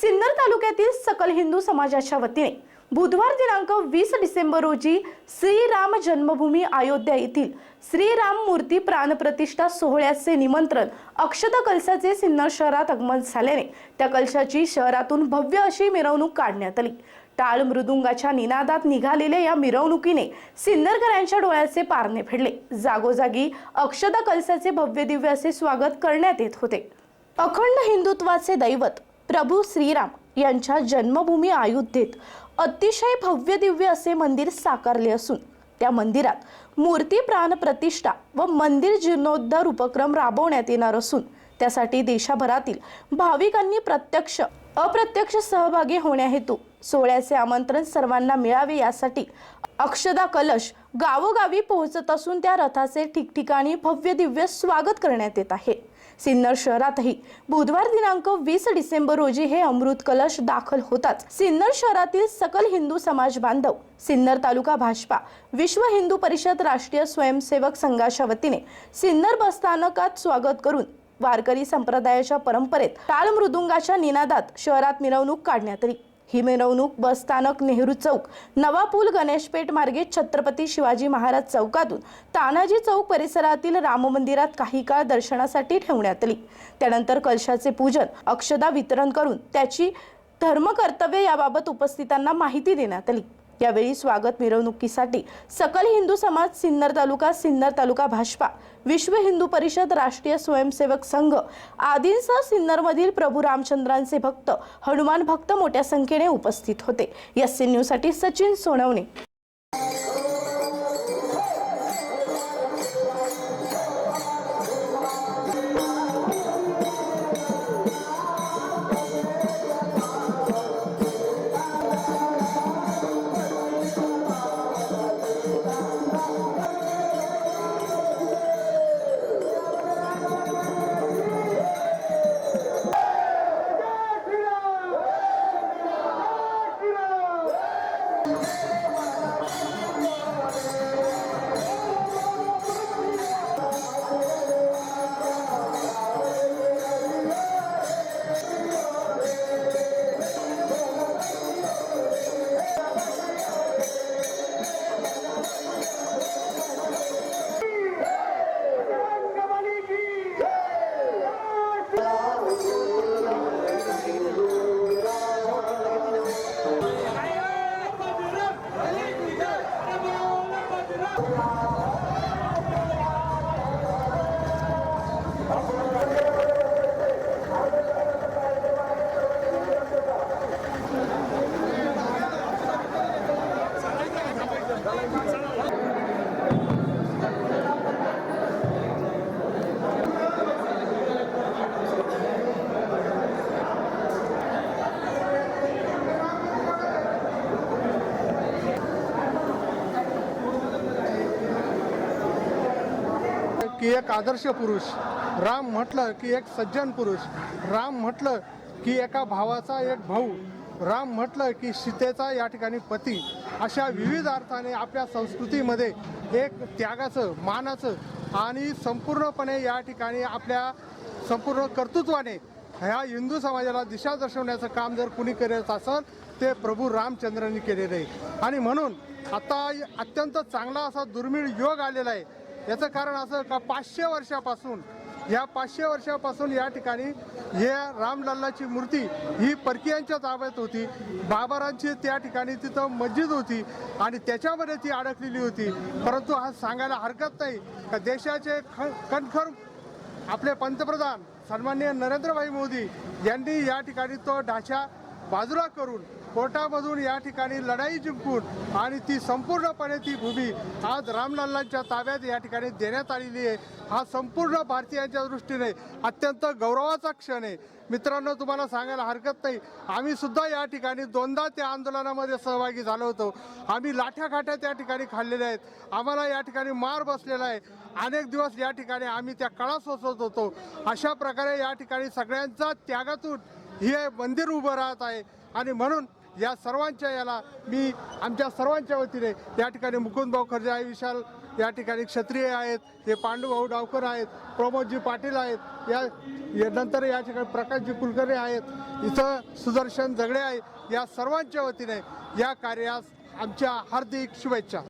सिन्नर तालुक्यातील सकल हिंदू समाजाच्या वतीने बुधवार दिनांक वीस डिसेंबर रोजी श्रीराम जन्मभूमी अयोध्या येथील श्रीराम मूर्ती प्राणप्रतिष्ठा सोहळ्याचे निमंत्रण अक्षत कलशाचे सिन्नर शहरात आगमन झाल्याने त्या कलशाची शहरातून भव्य अशी मिरवणूक काढण्यात आली. टाळ मृदुंगाच्या निनादात निघालेल्या या मिरवणुकीने सिन्नरकरांच्या डोळ्याचे पारणे फेडले. जागोजागी अक्षता कलशाचे भव्य दिव्य असे स्वागत करण्यात येत होते. अखंड हिंदुत्वाचे दैवत प्रभू श्रीराम यांच्या जन्मभूमी अयोध्येत अतिशय भव्य दिव्य असे मंदिर साकारले असून त्या मंदिरात मूर्ती प्राण प्रतिष्ठा व मंदिर जीर्णोद्धार उपक्रम राबवण्यात येणार असून त्यासाठी देशभरातील भाविकांनी प्रत्यक्ष अप्रत्यक्ष सहभागी होण्याहेतू सोहळ्याचे आमंत्रण सर्वांना मिळावे यासाठी अक्षदा कलश गावोगावी पोहोचत असून त्या रथाचे ठिकठिकाणी भव्य दिव्य स्वागत करण्यात येत आहे. सिन्नर शहरातही. बुधवार दिनांक वीस डिसेंबर रोजी हे अमृत कलश दाखल होताच. सिन्नर शहरातील सकल हिंदू समाज बांधव सिन्नर तालुका भाजपा विश्व हिंदू परिषद राष्ट्रीय स्वयंसेवक संघाच्या वतीने सिन्नर बसस्थानकात स्वागत करून वारकरी संप्रदायाच्या परंपरेत टाळ मृदुंगाच्या निनादात शहरात मिरवणूक काढण्यात आली. ही मिरवणूक बसस्थानक नेहरू चौक नवा पूल गणेशपेठ मार्गे छत्रपती शिवाजी महाराज चौकातून तानाजी चौक परिसरातील राम मंदिरात काही काळ दर्शनासाठी ठेवण्यात आली. त्यानंतर कलशाचे पूजन अक्षदा वितरण करून त्याची धर्मकर्तव्य याबाबत उपस्थितांना माहिती देण्यात आली. यावेळी स्वागत मिरवणुकीसाठी सकल हिंदू समाज सिन्नर तालुका सिन्नर तालुका भाजपा विश्व हिंदू परिषद राष्ट्रीय स्वयंसेवक संघ आदींसह सिन्नरमधील प्रभू रामचंद्रांचे भक्त हनुमान भक्त मोठ्या संख्येने उपस्थित होते. एस सी न्यूजसाठी सचिन सोनवणे. की एक आदर्श पुरुष राम म्हटलं की एक सज्जन पुरुष राम म्हटलं की एका भावाचा एक भाऊ राम म्हटलं की सीतेचा या ठिकाणी पती अशा विविध अर्थाने आपल्या संस्कृतीमध्ये एक त्यागाचं मानाचं आणि संपूर्णपणे या ठिकाणी आपल्या संपूर्ण कर्तृत्वाने ह्या हिंदू समाजाला दिशा दर्शवण्याचं काम जर कुणी करत असेल ते प्रभू रामचंद्रांनी केलेलं आहे. आणि म्हणून आता अत्यंत चांगला असा दुर्मिळ योग आलेला आहे. याचं कारण असं का पाचशे वर्षापासून या पाचशे वर्षापासून या ठिकाणी या रामलल्लाची मूर्ती ही परकीयांच्या ताब्यात होती. बाबरांची त्या ठिकाणी तिथं मस्जिद होती आणि त्याच्यामध्ये ती अडकलेली होती. परंतु हा सांगायला हरकत नाही. का देशाचे ख कणखर आपले पंतप्रधान सन्माननीय नरेंद्रभाई मोदी यांनी या ठिकाणी तो ढाचा बाजूला करून कोर्टामधून या ठिकाणी लढाई जिंकून आणि ती संपूर्णपणे ती भूमी आज रामलल्लांच्या ताब्यात या ठिकाणी देण्यात आलेली आहे. हा संपूर्ण भारतीयांच्या दृष्टीने अत्यंत गौरवाचा क्षण आहे. मित्रांनो तुम्हाला सांगायला हरकत नाही. आम्ही सुद्धा या ठिकाणी दोनदा त्या आंदोलनामध्ये सहभागी झालो होतो. आम्ही लाठ्याखाठ्या त्या ठिकाणी खाल्लेल्या आहेत. आम्हाला या ठिकाणी मार बसलेला आहे. अनेक दिवस या ठिकाणी आम्ही त्या कळा सोसत होतो. अशा प्रकारे या ठिकाणी सगळ्यांचा त्यागातून हे मंदिर उभं राहत आहे. आणि म्हणून या सर्वांच्या याला मी आमच्या सर्वांच्या वतीने या ठिकाणी मुकुंद भाऊ खर्जे आहे विशाल या ठिकाणी क्षत्रिय आहेत हे पांडुभाऊ डावकर आहेत प्रमोदजी पाटील आहेत या या नंतर या ठिकाणी प्रकाशजी कुलकर्णी आहेत इथं सुदर्शन झगडे आहे या सर्वांच्या वतीने या कार्यास आमच्या हार्दिक शुभेच्छा.